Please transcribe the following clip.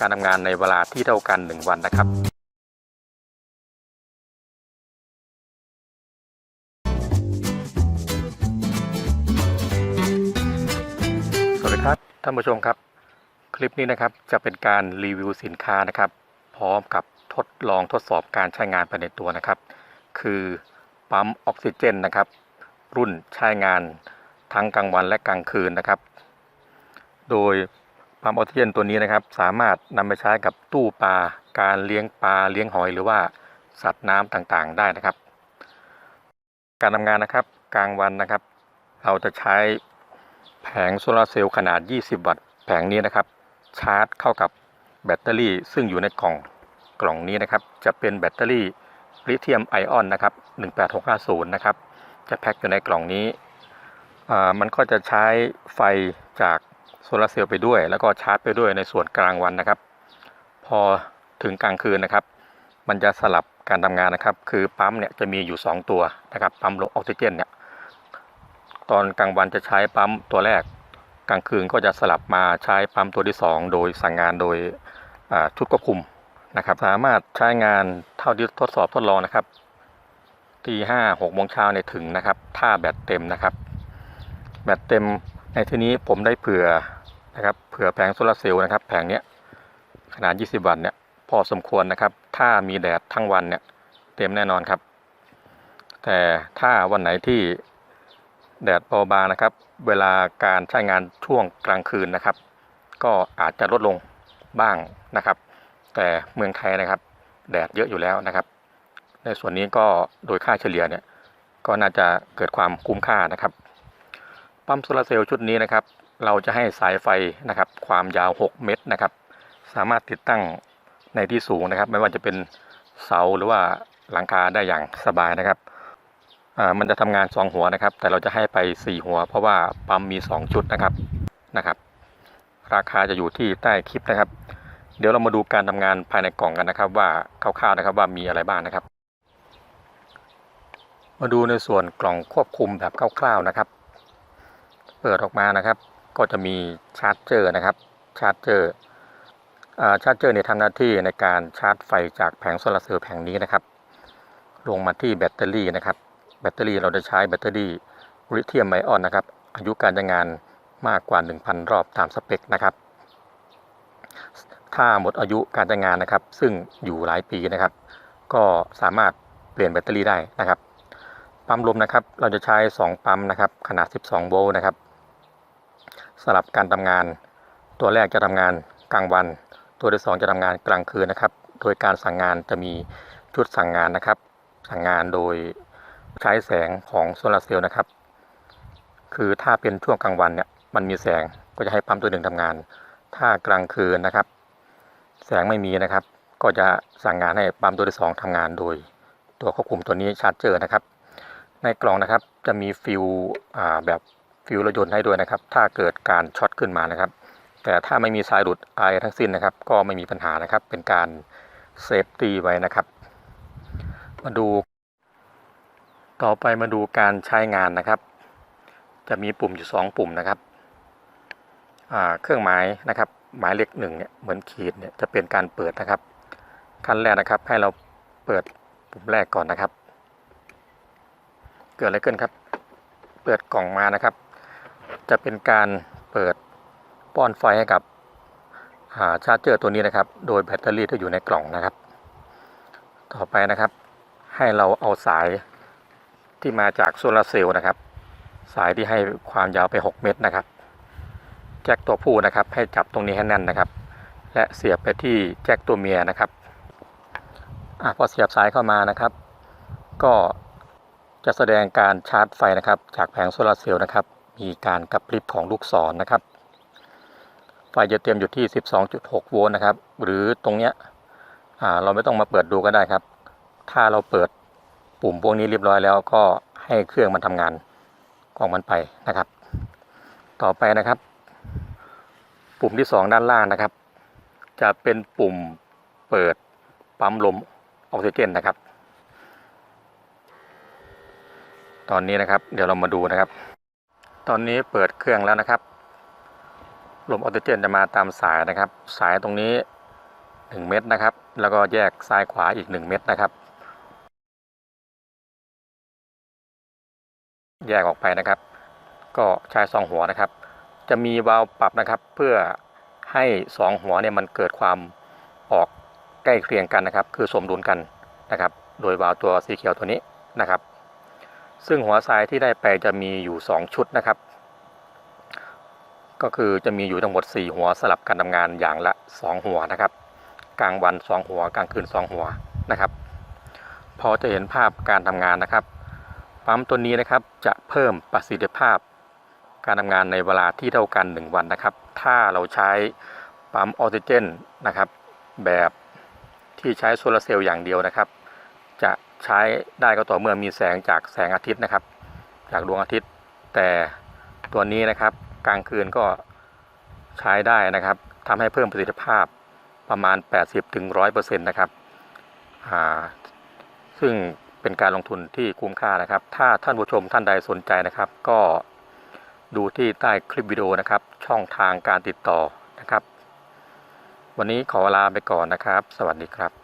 การทำงานในเวลาที่เท่ากัน 1 วันนะครับ สวัสดีครับท่านผู้ชมครับ คลิปนี้นะครับจะเป็นการรีวิวสินค้านะครับ พร้อมกับทดลองทดสอบการใช้งานไปในตัวนะครับ คือปั๊มออกซิเจนนะครับ รุ่นใช้งานทั้งกลางวันและกลางคืนนะครับ โดย ปั๊มออกซิเจนตัวนี้นะครับ สามารถนำไปใช้กับตู้ปลาการเลี้ยงปลาเลี้ยงหอยหรือว่าสัตว์น้ำต่างๆ ได้นะครับ การทำงานนะครับกลางวันนะครับ เราจะใช้แผงโซลาร์เซลล์ขนาด 20 วัตต์แผงนี้นะครับ ชาร์จเข้ากับแบตเตอรี่ซึ่งอยู่ในกล่องกล่องนี้นะครับ จะเป็นแบตเตอรี่ลิเธียมไอออนนะครับ 18650 นะครับ จะแพ็คอยู่ในกล่องนี้อ่ามันก็จะใช้ไฟจาก โซลาร์เซลล์ไปด้วย แล้วก็ชาร์จไปด้วยในส่วนกลางวันนะครับ พอถึงกลางคืนนะครับ มันจะสลับการทำงานนะครับ คือปั๊มเนี่ยจะมีอยู่ 2 ตัวนะครับ ปั๊มลงออกซิเจนเนี่ยตอนกลางวันจะใช้ปั๊มตัวแรก กลางคืนก็จะสลับมาใช้ปั๊มตัวที่ 2 โดยสั่งงานโดยชุดควบคุมนะครับ สามารถใช้งานเท่าที่ทดสอบทดลองนะครับตีห้าหกโมงเช้าเนี่ยถึงนะครับ ถ้าแบตเต็มนะครับ แบตเต็มในที่นี้ผมได้เผื่อ นะครับเผื่อแผงโซลาร์เซลล์นะครับแผงเนี้ยขนาด 20 วัตต์เนี่ยพอสมควรนะครับ ถ้ามีแดดทั้งวันเนี่ยเต็มแน่นอนครับ แต่ถ้าวันไหนที่แดดเบาบางนะครับ เวลาการใช้งานช่วงกลางคืนนะครับ ก็อาจจะลดลงบ้างนะครับ แต่เมืองไทยนะครับ แดดเยอะอยู่แล้วนะครับ ในส่วนนี้ก็โดยค่าเฉลี่ยเนี่ยก็น่าจะเกิดความคุ้มค่านะครับ ปั๊มโซลาร์เซลล์ชุดนี้นะครับ เราจะให้สายไฟนะครับ ความยาว 6 เมตรนะครับ สามารถติดตั้งในที่สูงนะครับ ไม่ว่าจะเป็นเสาหรือว่าหลังคาได้อย่างสบายนะครับมันจะทำงาน 2 หัวนะครับ แต่เราจะให้ไป 4 หัว เพราะว่าปั๊มมี2ชุดนะครับนะครับ ราคาจะอยู่ที่ใต้คลิปนะครับ เดี๋ยวเรามาดูการทำงานภายในกล่องกันนะครับ ว่าคร่าวๆนะครับว่ามีอะไรบ้างนะครับ มาดูในส่วนกล่องควบคุมแบบคร่าวๆนะครับ เปิดออกมานะครับ ก็จะมีชาร์จเจอร์นะครับชาร์จเจอร์ชาร์จเจอร์เนี่ยทำหน้าที่ในการชาร์จไฟจากแผงโซลาร์เซลล์แผงนี้นะครับ ลงมาที่แบตเตอรี่นะครับ แบตเตอรี่เราจะใช้แบตเตอรี่ลิเธียมไอออนนะครับ อายุการใช้งานมากกว่า 1,000 รอบตามสเปคนะครับ ถ้าหมดอายุการใช้งานนะครับ ซึ่งอยู่หลายปีนะครับ ก็สามารถเปลี่ยนแบตเตอรี่ได้นะครับ ปั๊มลมนะครับ เราจะใช้ 2 ปั๊มนะครับ ขนาด 12 โวลต์นะครับ สลับการทำงาน ตัวแรกจะทำงานกลางวัน ตัวที่ 2 จะทำงานกลางคืนนะครับ โดยการสั่งงานจะมีชุดสั่งงานนะครับ สั่งงานโดยใช้แสงของโซลาร์เซลล์นะครับ คือถ้าเป็นช่วงกลางวันเนี่ยมันมีแสงก็จะให้ปั๊มตัวหนึ่งทำงาน ถ้ากลางคืนนะครับ แสงไม่มีนะครับ ก็จะสั่งงานให้ปั๊มตัวที่2ทำงานโดย ตัวควบคุมตัวนี้ชาร์จเจอร์นะครับ ในกล่องนะครับจะมีฟิวอ่าแบบ ฟิวรถยนต์ให้ด้วยนะครับ ถ้าเกิดการช็อตขึ้นมานะครับ แต่ถ้าไม่มีสายหลุดอะไรทั้งสิ้นนะครับ ก็ไม่มีปัญหานะครับ เป็นการเซฟตี้ไว้นะครับ มาดู ต่อไปมาดูการใช้งานนะครับ จะมีปุ่มอยู่ 2 ปุ่มนะครับเครื่องหมายนะครับ หมายเลขหนึ่งเนี่ยเหมือนขีดเนี่ยจะเป็นการเปิดนะครับขั้นแรกนะครับ ให้เราเปิดปุ่มแรกก่อนนะครับ เกิดอะไรขึ้นครับ เปิดกล่องมานะครับ จะเป็นการเปิดป้อนไฟให้กับาชาร์จเจอร์ตัวนี้นะครับ โดยแบตเตอรี่ที่อยู่ในกล่องนะครับ ต่อไปนะครับ ให้เราเอาสายที่มาจากโซลาร์เซลล์นะครับ สายที่ให้ความยาวไป 6 เมตรนะครับ แจ็คตัวผู้นะครับ ให้จับตรงนี้ให้แน่นนะครับ และเสียบไปที่แจ็คตัวเมียนะครับอพอเสียบสายเข้ามานะครับ ก็จะแสดงการชาร์จไฟนะครับ จากแผงโซลาร์เซลล์นะครับ มีการกระพริบของลูกศรนะครับ ไฟจะเตรียมอยู่ที่ 12.6 โวลต์นะครับ หรือตรงเนี้ยเราไม่ต้องมาเปิดดูก็ได้ครับ ถ้าเราเปิดปุ่มพวกนี้เรียบร้อยแล้วก็ให้เครื่องมันทำงานของมันไปนะครับ ต่อไปนะครับ ปุ่มที่ 2 ด้านล่างนะครับ จะเป็นปุ่มเปิดปั๊มลมออกซิเจนนะครับ ตอนนี้นะครับ เดี๋ยวเรามาดูนะครับ ตอนนี้เปิดเครื่องแล้วนะครับ ลมออกซิเจนจะมาตามสายนะครับ สายตรงนี้ 1 เม็ดนะครับ แล้วก็แยกซ้ายขวาอีก 1 เม็ดนะครับ แยกออกไปนะครับ ก็ใช้สองหัวนะครับ จะมีวาล์วปรับนะครับ เพื่อให้สองหัวเนี่ยมันเกิดความออกใกล้เคียงกันนะครับ คือสมดุลกันนะครับ โดยวาล์วตัวสีเขียวตัวนี้นะครับ ซึ่งหัวทรายที่ได้ไปจะมีอยู่ 2 ชุดนะครับ ก็คือจะมีอยู่ทั้งหมด 4 หัวสลับการทำงานอย่างละ 2 หัวนะครับ กลางวัน 2 หัว กลางคืน 2 หัวนะครับ พอจะเห็นภาพการทำงานนะครับปั๊มตัวนี้นะครับจะเพิ่มประสิทธิภาพ การทำงานในเวลาที่เท่ากัน 1 วันนะครับ ถ้าเราใช้ปั๊มออกซิเจนนะครับ แบบที่ใช้โซลาร์เซลล์อย่างเดียวนะครับ ใช้ได้ก็ต่อเมื่อมีแสงจากแสงอาทิตย์นะครับ จากดวงอาทิตย์ แต่ตัวนี้นะครับกลางคืนก็ใช้ได้นะครับทำให้เพิ่มประสิทธิภาพประมาณ 80-100%นะครับอ่าซึ่งเป็นการลงทุนที่คุ้มค่านะครับ ถ้าท่านผู้ชมท่านใดสนใจนะครับ ก็ดูที่ใต้คลิปวิดีโอนะครับ ช่องทางการติดต่อนะครับ วันนี้ขอลาไปก่อนนะครับ สวัสดีครับ